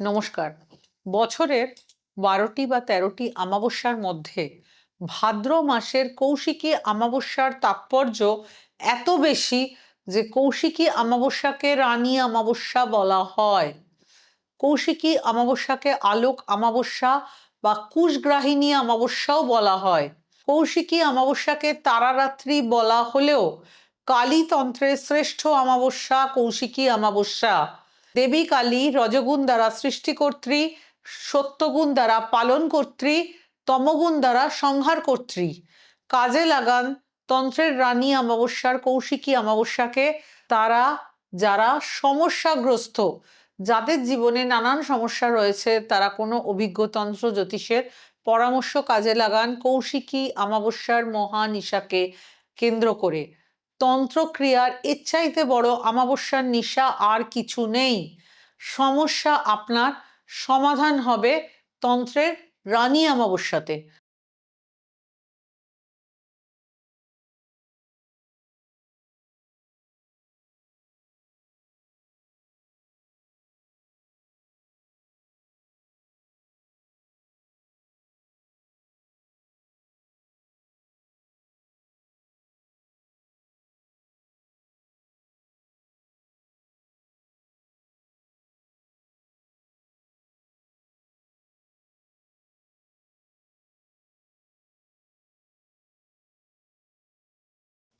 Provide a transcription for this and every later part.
নমস্কার। বছরের বারোটি বা তেরোটি অমাবস্যার মধ্যে ভাদ্র মাসের কৌশিকী অমাবস্যার তাৎপর্য এত বেশি যে কৌশিকী অমাবস্যাকে রানী অমাবস্যা বলা হয়। কৌশিকী অমাবস্যাকে আলোক অমাবস্যা বা কুশগ্রাহিনী অমাবস্যাও বলা হয়। কৌশিকী অমাবস্যাকে তারারাত্রি বলা হলেও কালীতন্ত্রের শ্রেষ্ঠ অমাবস্যা কৌশিকী অমাবস্যা। দেবী কালী, রজগুণ দ্বারা সৃষ্টিকর্ত্রী, সত্যগুণ দ্বারা পালন কর্ত্রী তমগুণ দ্বারা সংহার কর্ত্রী কাজে লাগান তন্ত্রের রানী অমাবস্যার কৌশিকী অমাবস্যাকে। তারা যারা সমস্যাগ্রস্ত, যাদের জীবনে নানান সমস্যা রয়েছে, তারা কোনো অভিজ্ঞ তন্ত্র জ্যোতিষের পরামর্শ কাজে লাগান কৌশিকী অমাবস্যার মহানিশাকে কেন্দ্র করে। তন্ত্রক্রিয়ার এর চাইতে বড় অমাবস্যার নিশা আর কিছু নেই। সমস্যা আপনার, সমাধান হবে তন্ত্রের রানী অমাবস্যাতে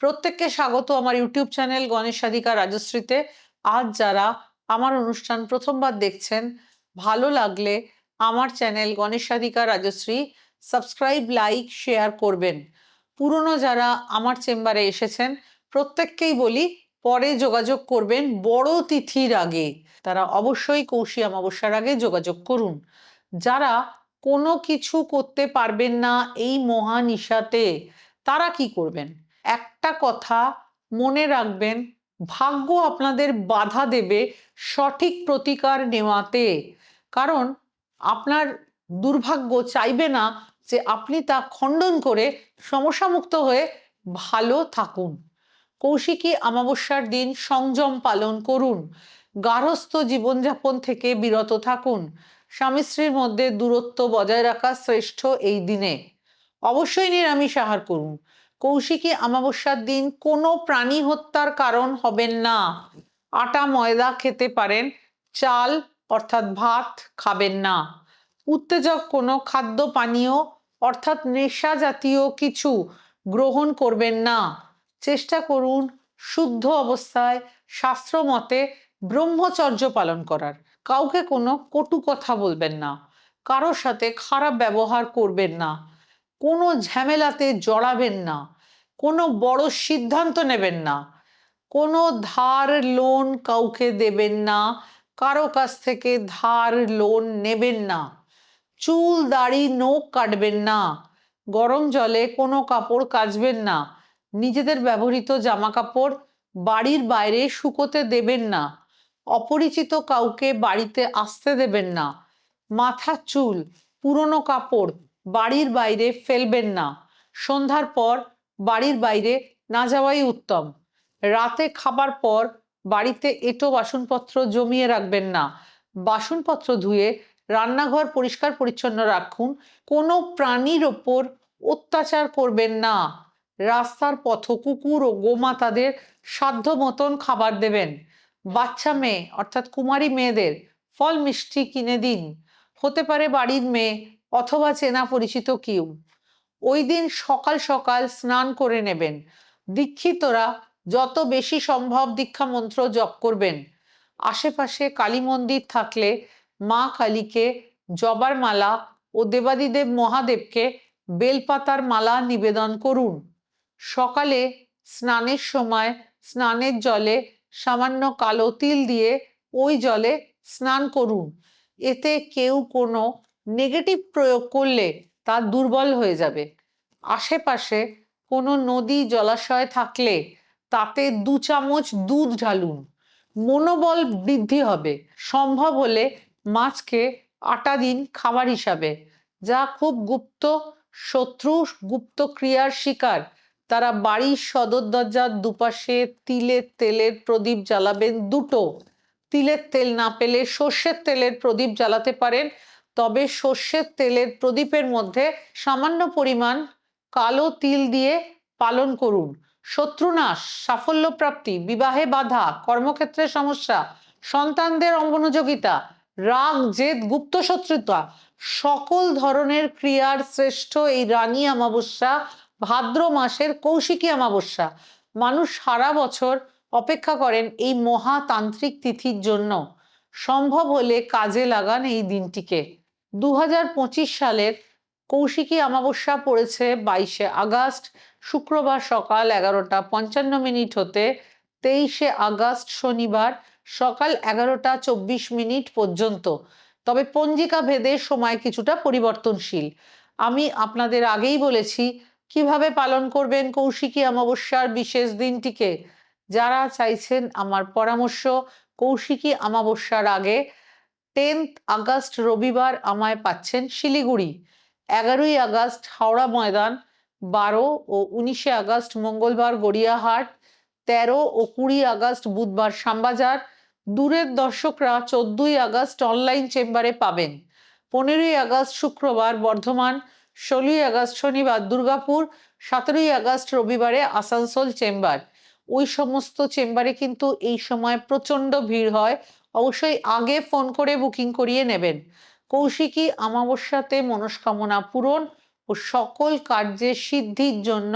প্রত্যেককে স্বাগত আমার ইউটিউব চ্যানেল গণেশ সাধিকা রাজশ্রীতে। আজ যারা আমার অনুষ্ঠান প্রথমবার দেখছেন, ভালো লাগলে আমার channel Ganesh Sadhika Rajashree subscribe, like, share করবেন। পুরনো যারা আমার চেম্বারে এসেছেন, প্রত্যেককেই বলি, পরে যোগাযোগ করবেন বড় তিথির আগে। তারা অবশ্যই কৌশি অমাবস্যার আগে যোগাযোগ করুন। যারা কোনো কিছু করতে পারবেন না এই মহানিশাতে, তারা কি করবেন? একটা কথা মনে রাখবেন, ভাগ্য আপনাদের বাধা দেবে সঠিক প্রতিকার নেওয়াতে। কারণ আপনার দুর্ভাগ্য চাইবে না যে আপনি তা খণ্ডন করে সমস্যামুক্ত হয়ে ভালো থাকুন। কৌশিকী অমাবস্যার দিন সংযম পালন করুন। গার্হস্থ জীবনযাপন থেকে বিরত থাকুন। স্বামী স্ত্রীর মধ্যে দূরত্ব বজায় রাখা শ্রেষ্ঠ এই দিনে। অবশ্যই নিরামিষ আহার করুন। কৌশিকী অমাবস্যার দিন কোনো প্রাণী হত্যার কারণ হবেন না। আটা, ময়দা খেতে পারেন, চাল অর্থাৎ ভাত খাবেন না। উত্তেজক কোনো খাদ্য পানীয় অর্থাৎ নেশা জাতীয় কিছু গ্রহণ করবেন না। চেষ্টা করুন শুদ্ধ অবস্থায় শাস্ত্র মতে ব্রহ্মচর্য পালন করার। কাউকে কোনো কটু কথা বলবেন না। কারোর সাথে খারাপ ব্যবহার করবেন না। কোনো ঝামেলাতে জড়াবেন না, কোনো বড় সিদ্ধান্ত নেবেন না, কোনো ধার লোন কাউকে দেবেন না, কারও কাছ থেকে ধার লোন নেবেন না, চুল, দাড়ি, নোখ কাটবেন না, গরম জলে কোনো কাপড় কাচবেন না, নিজেদের ব্যবহৃত জামা কাপড় বাড়ির বাইরে শুকোতে দেবেন না, অপরিচিত কাউকে বাড়িতে আসতে দেবেন না, মাথার চুল, পুরনো কাপড় বাড়ির বাইরে ফেলবেন না। সন্ধ্যার পর বাড়ির বাইরে না যাওয়াই উত্তম। রাতে খাবার পর বাড়িতে এটো বাসনপত্র জমিয়ে রাখবেন না। বাসনপত্র ধুয়ে রান্নাঘর পরিষ্কার পরিচ্ছন্ন রাখুন। কোনো প্রাণীর ওপর অত্যাচার করবেন না। রাস্তার পথ, কুকুর ও গোমাতাদের সাধ্য মতন খাবার দেবেন। বাচ্চা মেয়ে, অর্থাৎ কুমারী মেয়েদের ফল মিষ্টি কিনে দিন। হতে পারে বাড়ির মেয়ে অথবা চেনা পরিচিত কেউ। ওই দিন সকাল সকাল স্নান করে নেবেন। দীক্ষিতরা যত বেশি সম্ভব দীক্ষা মন্ত্র জপ করবেন। আশেপাশে কালী মন্দির থাকলে মা কালীকে জবার মালা ও দেবাদিদেব মহাদেবকে বেলপাতার মালা নিবেদন করুন। সকালে স্নানের সময় স্নানের জলে সামান্য কালো তিল দিয়ে ওই জলে স্নান করুন। এতে কেউ কোনো নেগেটিভ প্রয়োগ করলে তা দুর্বল হয়ে যাবে। আশেপাশে কোনো নদী জলাশয় থাকলে তাতে দু চামচ দুধ ঢালুন। মনোবল বৃদ্ধি হবে। সম্ভব হলে মাছকে আটা দিন খাবার হিসাবে, যা খুব গুপ্ত শত্রু, গুপ্ত ক্রিয়ার শিকার। তারা বাড়ির সদর দরজার দুপাশে তিলের তেলের প্রদীপ জ্বালাবেন দুটো। তিলের তেল না পেলে সর্ষের তেলের প্রদীপ জ্বালাতে পারেন তবে সর্ষের তেলের প্রদীপের মধ্যে সামান্য পরিমাণ কালো তিল দিয়ে পালন করুন। শত্রুনাশ সাফল্য প্রাপ্তি বিবাহে বাধা, কর্মক্ষেত্রে সমস্যা, সন্তানদের অমনোযোগিতা রাগ, জেদ, গুপ্ত শত্রুতা, সকল ধরনের ক্রিয়ার শ্রেষ্ঠ এই রানী অমাবস্যা, ভাদ্র মাসের কৌশিকী অমাবস্যা। মানুষ সারা বছর অপেক্ষা করেন এই মহাতান্ত্রিক তিথির জন্য। সম্ভব হলে কাজে লাগান এই দিনটিকে। দু হাজার পঁচিশ সালের কৌশিকী অমাবস্যা পড়েছে বাইশে আগস্ট। শুক্রবার সকাল এগারোটা পঞ্চান্ন মিনিট হতে তেইশে আগস্ট শনিবার সকাল এগারোটা চব্বিশ মিনিট পর্যন্ত। তবে পঞ্জিকা ভেদে সময় কিছুটা পরিবর্তনশীল। আমি আপনাদের আগেই বলেছি, কীভাবে পালন করবেন কৌশিকী অমাবস্যার বিশেষ দিনটিকে? যারা চাইছেন আমার পরামর্শ কৌশিকী অমাবস্যার আগে টেন্থ আগস্ট রবিবার আমায় পাচ্ছেন শিলিগুড়ি। এগারোই আগস্ট হাওড়া ময়দান, বারো ও উনিশে আগস্ট মঙ্গলবার গড়িয়াহাট, তেরো ও কুড়ি আগস্ট বুধবার শ্যামবাজার। দূরের দর্শকরা চোদ্দই আগস্ট অনলাইন চেম্বারে পাবেন। পনেরোই আগস্ট শুক্রবার বর্ধমান, ষোলোই আগস্ট শনিবার দুর্গাপুর, সতেরোই আগস্ট রবিবারে আসানসোল চেম্বার। ওই সমস্ত চেম্বারে কিন্তু এই সময় প্রচণ্ড ভিড় হয়। অবশ্যই আগে ফোন করে বুকিং করিয়ে নেবেন। কৌশিকী আমাবস্যাতে মনস্কামনা পূরণ ও সকল কার্যের সিদ্ধির জন্য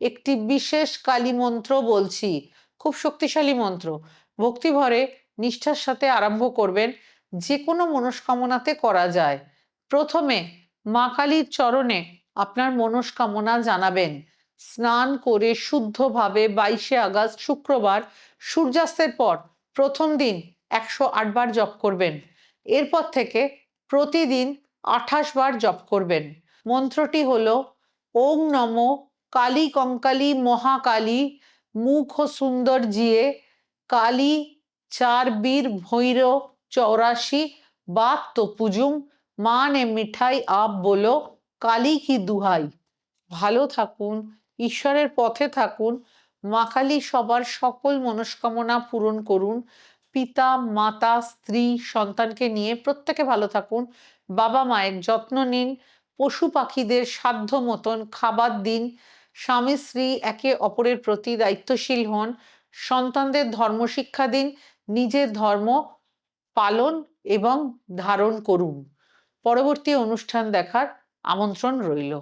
একটি বিশেষ কালী মন্ত্র বলছি। খুব শক্তিশালী মন্ত্র। ভক্তিভরে নিষ্ঠার সাথে আরম্ভ করবেন। যে কোনো মনস্কামনাতে করা যায়। প্রথমে মা কালীর চরণে আপনার মনস্কামনা জানাবেন। স্নান করে শুদ্ধভাবে বাইশে আগস্ট শুক্রবার সূর্যাস্তের পর প্রথম দিন একশো আটবার জপ করবেন। এরপর থেকে প্রতিদিন আঠাশ বার জপ করবেন। মন্ত্রটি হল ওং নম কালী কঙ্কালী মহাকালী মুখ সুন্দর জিয়ে কালী চার বীর ভৈর চৌরাশি বাত তো পুজুম মা নে মিঠাই আপ বলো কালী কি দুহাই। ভালো থাকুন ঈশ্বরের পথে থাকুন মা কালী সবার সকল মনস্কামনা পূরণ করুন। পিতা, মাতা, স্ত্রী, সন্তানকে নিয়ে প্রত্যেকে ভালো থাকুন। বাবা মায়ের যত্ন নিন, পশু পাখিদের সাধ্য মতন খাবার দিন। স্বামী, স্ত্রী একে অপরের প্রতি দায়িত্বশীল হন। সন্তানদের ধর্ম শিক্ষা দিন, নিজের ধর্ম পালন এবং ধারণ করুন। পরবর্তী অনুষ্ঠান দেখার আমন্ত্রণ রইল।